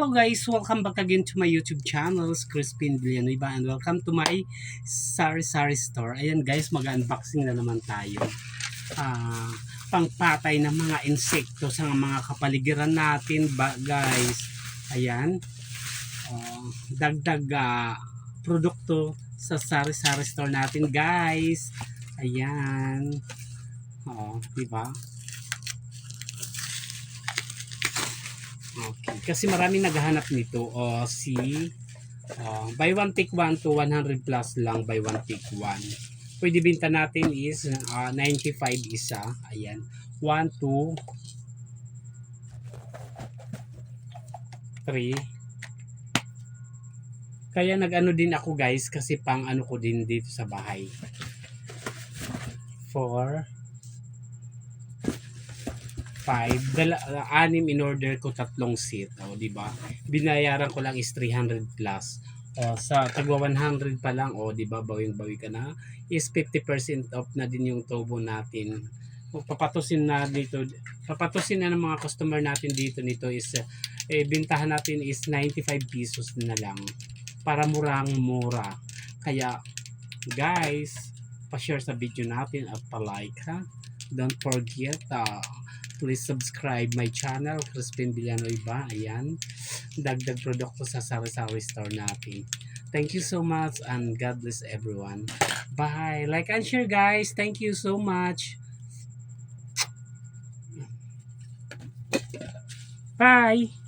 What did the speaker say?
Hello guys, welcome back again to my YouTube channel, Crispin Villanueva and welcome to my Sari Sari store. Ayan guys, mag-unboxing na naman tayo. Ah, pangpatay ng mga insekto sa mga kapaligiran natin ba guys. Ayan. Oh, dagdag ah, produkto sa Sari Sari store natin guys. Ayan. Oh, di ba? Kasi marami naghahanap nito. O si uh, buy one take one to 100 plus lang buy one take one. Pwede binta natin is uh, 95 isa. Ayan. 1, 2, 3. Kaya nag-ano din ako guys kasi pang ano ko din dito sa bahay. 4 5, dala, uh, anim in order ko tatlong seat, oh, di ba? Binayaran ko lang is 300 plus. Oh, sa tagwa 100 pa lang, oh, di ba? Bawing-bawi ka na. Is 50% off na din yung tubo natin. O, papatusin na dito, papatusin na ng mga customer natin dito nito is eh, bintahan natin is 95 pesos na lang para murang mura. Kaya guys, pa-share sa video natin at pa-like ha. Don't forget uh, please subscribe my channel Crispin Villanueva. Ayan. Dagdag produkto sa sari-sari store natin. Thank you so much and God bless everyone. Bye. Like and share guys. Thank you so much. Bye